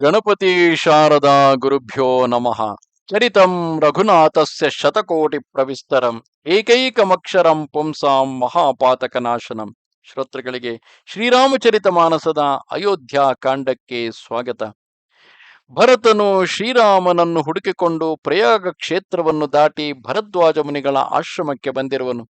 ಗಣಪತಿ ಶಾರದಾ ಗುರುಭ್ಯೋ ನಮಃ. ಚರಿತಂ ರಘುನಾಥಸ್ಯ ಶತಕೋಟಿ ಪ್ರವಿಸ್ತರಂ. ಏಕೈಕಮಕ್ಷರಂ ಪುಂಸಾಂ ಮಹಾಪಾತಕನಾಶನಂ. ಶ್ರೋತೃಗಳಿಗೆ ಶ್ರೀರಾಮಚರಿತ ಮಾನಸದ ಅಯೋಧ್ಯ ಕಾಂಡಕ್ಕೆ ಸ್ವಾಗತ. ಭರತನು ಶ್ರೀರಾಮನನ್ನು ಹುಡುಕಿಕೊಂಡು ಪ್ರಯಾಗ ಕ್ಷೇತ್ರವನ್ನು ದಾಟಿ ಭರದ್ವಾಜ ಮುನಿಗಳ ಆಶ್ರಮಕ್ಕೆ ಬಂದಿರುವನು.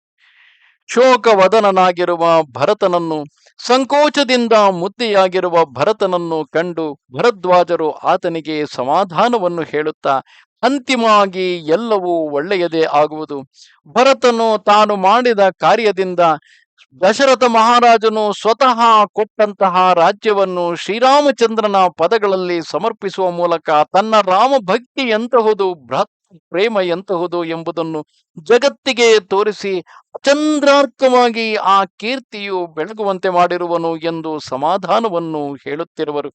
ಶೋಕವದನನಾಗಿರುವ ಭರತನನ್ನು, ಸಂಕೋಚದಿಂದ ಮುದ್ದೆಯಾಗಿರುವ ಭರತನನ್ನು ಕಂಡು ಭರದ್ವಾಜರು ಆತನಿಗೆ ಸಮಾಧಾನವನ್ನು ಹೇಳುತ್ತಾ, ಅಂತಿಮವಾಗಿ ಎಲ್ಲವೂ ಒಳ್ಳೆಯದೇ ಆಗುವುದು. ಭರತನು ತಾನು ಮಾಡಿದ ಕಾರ್ಯದಿಂದ ದಶರಥ ಮಹಾರಾಜನು ಸ್ವತಃ ಕೊಟ್ಟಂತಹ ರಾಜ್ಯವನ್ನು ಶ್ರೀರಾಮಚಂದ್ರನ ಪದಗಳಲ್ಲಿ ಸಮರ್ಪಿಸುವ ಮೂಲಕ ತನ್ನ ರಾಮ ಭಕ್ತಿ ಎಂತಹುದು ಪ್ರೇಮ ಎಂತಹುದು ಎಂಬುದನ್ನು ಜಗತ್ತಿಗೆ ತೋರಿಸಿ ಚಂದ್ರಾರ್ಥವಾಗಿ ಆ ಕೀರ್ತಿಯು ಬೆಳಗುವಂತೆ ಮಾಡಿರುವನು ಎಂದು ಸಮಾಧಾನವನ್ನು ಹೇಳುತ್ತಿರುವರು.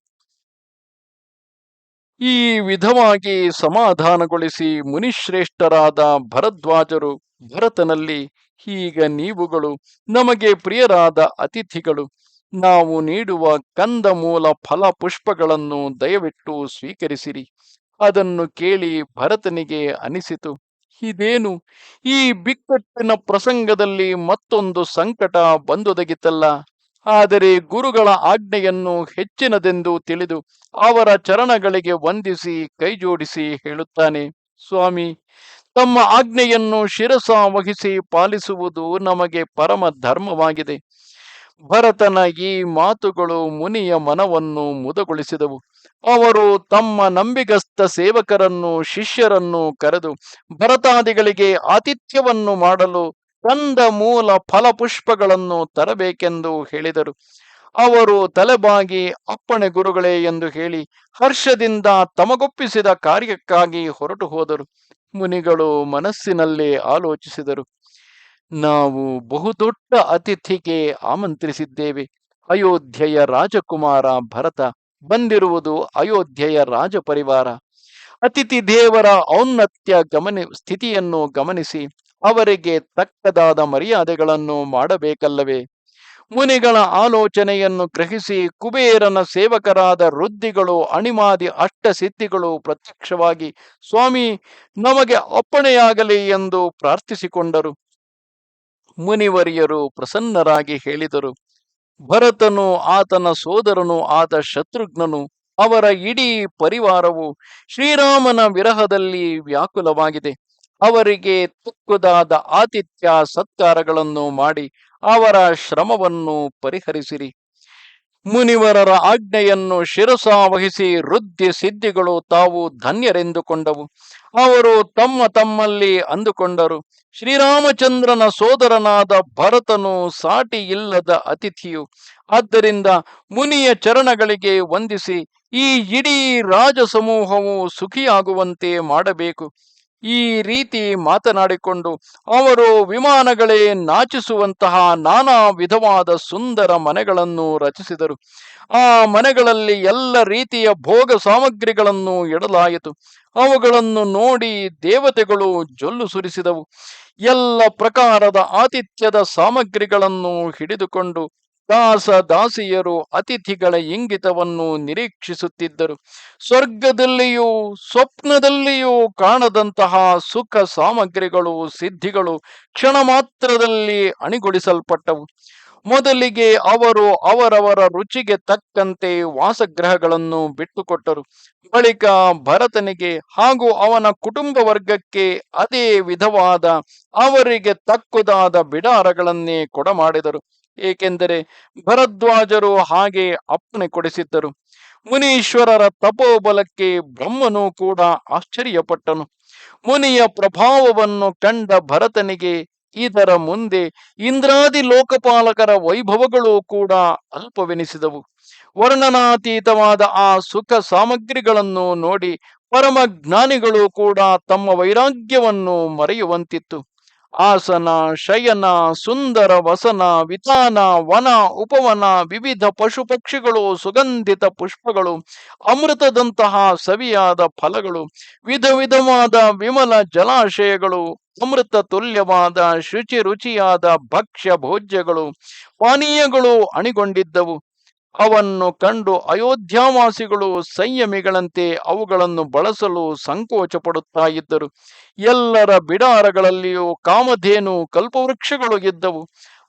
ಈ ವಿಧವಾಗಿ ಸಮಾಧಾನಗೊಳಿಸಿ ಮುನಿಶ್ರೇಷ್ಠರಾದ ಭರದ್ವಾಜರು ಭರತನಲ್ಲಿ ಈಗ ನೀವುಗಳು ನಮಗೆ ಪ್ರಿಯರಾದ ಅತಿಥಿಗಳು, ನಾವು ನೀಡುವ ಕಂದ ಮೂಲ ಫಲ ಪುಷ್ಪಗಳನ್ನು ದಯವಿಟ್ಟು ಸ್ವೀಕರಿಸಿರಿ. ಅದನ್ನು ಕೇಳಿ ಭರತನಿಗೆ ಅನಿಸಿತು, ಇದೇನು? ಈ ಬಿಕ್ಕಟ್ಟಿನ ಪ್ರಸಂಗದಲ್ಲಿ ಮತ್ತೊಂದು ಸಂಕಟ ಬಂದೊದಗಿತಲ್ಲ. ಆದರೆ ಗುರುಗಳ ಆಜ್ಞೆಯನ್ನು ಹೆಚ್ಚಿನದೆಂದು ತಿಳಿದು ಅವರ ಚರಣಗಳಿಗೆ ವಂದಿಸಿ ಕೈಜೋಡಿಸಿ ಹೇಳುತ್ತಾನೆ. ಸ್ವಾಮಿ, ತಮ್ಮ ಆಜ್ಞೆಯನ್ನು ಶಿರಸ ವಹಿಸಿ ಪಾಲಿಸುವುದು ನಮಗೆ ಪರಮ ಧರ್ಮವಾಗಿದೆ. ಭರತನ ಈ ಮಾತುಗಳು ಮುನಿಯ ಮನವನ್ನು ಮುದಗೊಳಿಸಿದವು. ಅವರು ತಮ್ಮ ನಂಬಿಗಸ್ತ ಸೇವಕರನ್ನು, ಶಿಷ್ಯರನ್ನು ಕರೆದು ಭರತಾದಿಗಳಿಗೆ ಆತಿಥ್ಯವನ್ನು ಮಾಡಲು ತಂದ ಮೂಲ ಫಲಪುಷ್ಪಗಳನ್ನು ತರಬೇಕೆಂದು ಹೇಳಿದರು. ಅವರು ತಲೆಬಾಗಿ, ಅಪ್ಪಣೆ ಗುರುಗಳೇ ಎಂದು ಹೇಳಿ ಹರ್ಷದಿಂದ ತಮಗೊಪ್ಪಿಸಿದ ಕಾರ್ಯಕ್ಕಾಗಿ ಹೊರಟು ಹೋದರು. ಮುನಿಗಳು ಮನಸ್ಸಿನಲ್ಲೇ ಆಲೋಚಿಸಿದರು. ನಾವು ಬಹುದೊಡ್ಡ ಅತಿಥಿಗೆ ಆಮಂತ್ರಿಸಿದ್ದೇವೆ. ಅಯೋಧ್ಯೆಯ ರಾಜಕುಮಾರ ಭರತ ಬಂದಿರುವುದು ಅಯೋಧ್ಯೆಯ ರಾಜ ಪರಿವಾರ ಅತಿಥಿ ದೇವರ ಔನ್ನತ್ಯ ಗಮನ, ಸ್ಥಿತಿಯನ್ನು ಗಮನಿಸಿ, ಅವರಿಗೆ ತಕ್ಕದಾದ ಮರ್ಯಾದೆಗಳನ್ನು ಮಾಡಬೇಕಲ್ಲವೇ? ಮುನಿಗಳ ಆಲೋಚನೆಯನ್ನು ಗ್ರಹಿಸಿ, ಕುಬೇರನ ಸೇವಕರಾದ ವೃದ್ಧಿಗಳು, ಅಣಿಮಾದಿ ಅಷ್ಟಸಿದ್ಧಿಗಳು ಪ್ರತ್ಯಕ್ಷವಾಗಿ, ಸ್ವಾಮಿ, ನಮಗೆ ಅಪ್ಪಣೆಯಾಗಲಿ ಎಂದು ಪ್ರಾರ್ಥಿಸಿಕೊಂಡರು. ಮುನಿವರಿಯರು ಪ್ರಸನ್ನರಾಗಿ ಹೇಳಿದರು. ಭರತನು, ಆತನ ಸೋದರನು, ಆತ ಶತ್ರುಘ್ನನು, ಅವರ ಇಡೀ ಪರಿವಾರವು ಶ್ರೀರಾಮನ ವಿರಹದಲ್ಲಿ ವ್ಯಾಕುಲವಾಗಿದೆ. ಅವರಿಗೆ ತುಕ್ಕುದಾದ ಆತಿಥ್ಯ ಸತ್ಕಾರಗಳನ್ನು ಮಾಡಿ ಅವರ ಶ್ರಮವನ್ನು ಪರಿಹರಿಸಿರಿ. ಮುನಿವರರ ಆಜ್ಞೆಯನ್ನು ಶಿರಸ ವಹಿಸಿ ವೃದ್ಧಿ ಸಿದ್ಧಿಗಳು ತಾವು ಧನ್ಯರೆಂದುಕೊಂಡವು. ಅವರು ತಮ್ಮ ತಮ್ಮಲ್ಲಿ ಅಂದುಕೊಂಡರು. ಶ್ರೀರಾಮಚಂದ್ರನ ಸೋದರನಾದ ಭರತನು ಸಾಟಿ ಇಲ್ಲದ ಅತಿಥಿಯು. ಆದ್ದರಿಂದ ಮುನಿಯ ಚರಣಗಳಿಗೆ ವಂದಿಸಿ, ಈ ಇಡೀ ರಾಜ ಸಮೂಹವು ಸುಖಿಯಾಗುವಂತೆ ಮಾಡಬೇಕು. ಈ ರೀತಿ ಮಾತನಾಡಿಕೊಂಡು ಅವರು ವಿಮಾನಗಳೇ ನಾಚಿಸುವಂತಹ ನಾನಾ ವಿಧವಾದ ಸುಂದರ ಮನೆಗಳನ್ನು ರಚಿಸಿದರು. ಆ ಮನೆಗಳಲ್ಲಿ ಎಲ್ಲ ರೀತಿಯ ಭೋಗ ಸಾಮಗ್ರಿಗಳನ್ನು ಇಡಲಾಯಿತು. ಅವುಗಳನ್ನು ನೋಡಿ ದೇವತೆಗಳು ಜೊಲ್ಲು ಸುರಿಸಿದವು. ಎಲ್ಲ ಪ್ರಕಾರದ ಆತಿಥ್ಯದ ಸಾಮಗ್ರಿಗಳನ್ನು ಹಿಡಿದುಕೊಂಡು ದಾಸ ದಾಸಿಯರು ಅತಿಥಿಗಳ ಇಂಗಿತವನ್ನು ನಿರೀಕ್ಷಿಸುತ್ತಿದ್ದರು. ಸ್ವರ್ಗದಲ್ಲಿಯೂ ಸ್ವಪ್ನದಲ್ಲಿಯೂ ಕಾಣದಂತಹ ಸುಖ ಸಾಮಗ್ರಿಗಳು, ಸಿದ್ಧಿಗಳು ಕ್ಷಣ ಮಾತ್ರದಲ್ಲಿ ಅಣಿಗೊಳಿಸಲ್ಪಟ್ಟವು. ಮೊದಲಿಗೆ ಅವರು ಅವರವರ ರುಚಿಗೆ ತಕ್ಕಂತೆ ವಾಸಗೃಹಗಳನ್ನು ಬಿಟ್ಟುಕೊಟ್ಟರು. ಬಳಿಕ ಭರತನಿಗೆ ಹಾಗೂ ಅವನ ಕುಟುಂಬ ವರ್ಗಕ್ಕೆ ಅದೇ ವಿಧವಾದ ಅವರಿಗೆ ತಕ್ಕುದಾದ ಬಿಡಾರಗಳನ್ನೇ ಕೊಡಮಾಡಿದರು. ಏಕೆಂದರೆ ಭರದ್ವಾಜರು ಹಾಗೆ ಅಪ್ಪಣೆ ಕೊಡಿಸಿದ್ದರು. ಮುನೀಶ್ವರರ ತಪೋಬಲಕ್ಕೆ ಬ್ರಹ್ಮನು ಕೂಡ ಆಶ್ಚರ್ಯಪಟ್ಟನು. ಮುನಿಯ ಪ್ರಭಾವವನ್ನು ಕಂಡ ಭರತನಿಗೆ ಇದರ ಮುಂದೆ ಇಂದ್ರಾದಿ ಲೋಕಪಾಲಕರ ವೈಭವಗಳು ಕೂಡ ಅಲ್ಪವೆನಿಸಿದವು. ವರ್ಣನಾತೀತವಾದ ಆ ಸುಖ ಸಾಮಗ್ರಿಗಳನ್ನು ನೋಡಿ ಪರಮ ಜ್ಞಾನಿಗಳು ಕೂಡ ತಮ್ಮ ವೈರಾಗ್ಯವನ್ನು ಮರೆಯುವಂತಿತ್ತು. ಆಸನ, ಶಯನ, ಸುಂದರ ವಸನ ವಿತಾನ ವನ, ಉಪವನ, ವಿವಿಧ ಪಶು ಪಕ್ಷಿಗಳು, ಸುಗಂಧಿತ ಪುಷ್ಪಗಳು, ಅಮೃತದಂತಹ ಸವಿಯಾದ ಫಲಗಳು, ವಿಧ ವಿಧವಾದ ವಿಮಲ ಜಲಾಶಯಗಳು, ಅಮೃತ ತುಲ್ಯವಾದ ಶುಚಿ ರುಚಿಯಾದ ಭಕ್ಷ್ಯ ಭೋಜ್ಯಗಳು, ಪಾನೀಯಗಳು ಅಣಿಗೊಂಡಿದ್ದವು. ಅವನ್ನು ಕಂಡು ಅಯೋಧ್ಯಾವಾಸಿಗಳು ಸಂಯಮಿಗಳಂತೆ ಅವುಗಳನ್ನು ಬಳಸಲು ಸಂಕೋಚ ಪಡುತ್ತಾ ಇದ್ದರು ಎಲ್ಲರ ಬಿಡಾರಗಳಲ್ಲಿಯೂ ಕಾಮಧೇನು ಕಲ್ಪವೃಕ್ಷಗಳು ಇದ್ದವು.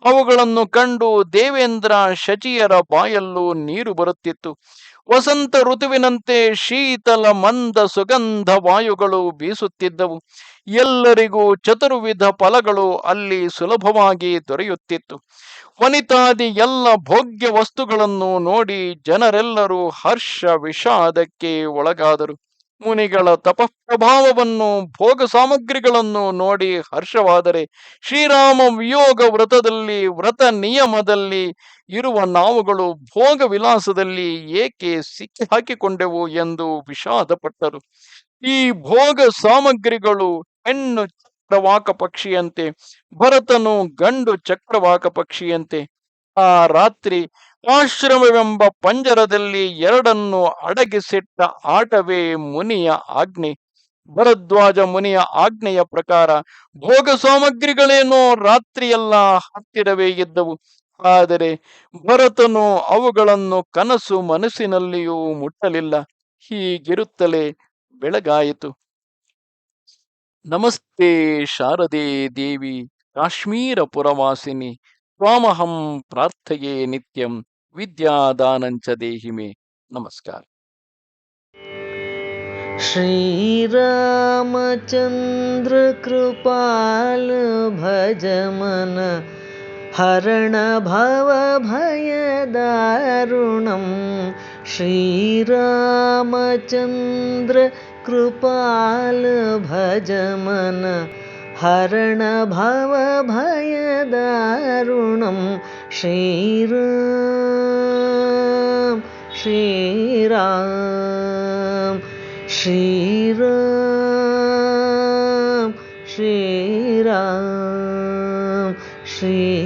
ಅವುಗಳನ್ನು ಕಂಡು ದೇವೇಂದ್ರ ಶಚಿಯರ ಬಾಯಲ್ಲೂ ನೀರು ಬರುತ್ತಿತ್ತು. ವಸಂತ ಋತುವಿನಂತೆ ಶೀತಲ ಮಂದ ಸುಗಂಧ ವಾಯುಗಳು ಬೀಸುತ್ತಿದ್ದವು. ಎಲ್ಲರಿಗೂ ಚತುರ್ವಿಧ ಫಲಗಳು ಅಲ್ಲಿ ಸುಲಭವಾಗಿ ದೊರೆಯುತ್ತಿತ್ತು. ವನಿತಾದಿ ಎಲ್ಲ ಭೋಗ್ಯ ವಸ್ತುಗಳನ್ನು ನೋಡಿ ಜನರೆಲ್ಲರೂ ಹರ್ಷ ವಿಷಾದಕ್ಕೆ ಒಳಗಾದರು. ಮುನಿಗಳ ತಪಃಪ್ರಭಾವವನ್ನು ಭೋಗ ಸಾಮಗ್ರಿಗಳನ್ನು ನೋಡಿ ಹರ್ಷವಾದರೆ ಶ್ರೀರಾಮ ವಿಯೋಗ ವ್ರತದಲ್ಲಿ, ವ್ರತ ನಿಯಮದಲ್ಲಿ ಇರುವ ನಾವುಗಳು ಭೋಗ ವಿಲಾಸದಲ್ಲಿ ಏಕೆ ಸಿಕ್ಕಿ ಹಾಕಿಕೊಂಡೆವು ಎಂದು ವಿಷಾದಪಟ್ಟರು. ಈ ಭೋಗ ಸಾಮಗ್ರಿಗಳು ಹೆಣ್ಣು ಚಕ್ರವಾಕ ಪಕ್ಷಿಯಂತೆ ಭರತನು ಗಂಡು ಚಕ್ರವಾಕ ಪಕ್ಷಿಯಂತೆ ಆ ರಾತ್ರಿ ಆಶ್ರಮವೆಂಬ ಪಂಜರದಲ್ಲಿ ಎರಡನ್ನು ಅಡಗಿಸಿಟ್ಟ ಆಟವೇ ಮುನಿಯ ಆಜ್ಞೆ. ಭರದ್ವಾಜ ಮುನಿಯ ಆಜ್ಞೆಯ ಪ್ರಕಾರ ಭೋಗ ಸಾಮಗ್ರಿಗಳೇನೋ ರಾತ್ರಿಯೆಲ್ಲ ಹತ್ತಿರವೇ ಇದ್ದವು. ಆದರೆ ಭರತನು ಅವುಗಳನ್ನು ಕನಸು ಮನಸ್ಸಿನಲ್ಲಿಯೂ ಮುಟ್ಟಲಿಲ್ಲ. ಹೀಗಿರುತ್ತಲೇ ಬೆಳಗಾಯಿತು. ನಮಸ್ತೆ ಶಾರದೆ ದೇವಿ, ಕಾಶ್ಮೀರ ಪುರವಾಸಿನಿ. त्वामहं प्रार्थये नित्यं विद्यादानञ्च देहि मे। नमस्कार। श्रीरामचन्द्रकृपाल भजमन हरणभवभयदारुणं श्रीरामचन्द्रकृपाल भजमन हरणभवभयदारुणं श्रीराम श्रीराम श्रीराम श्रीराम श्री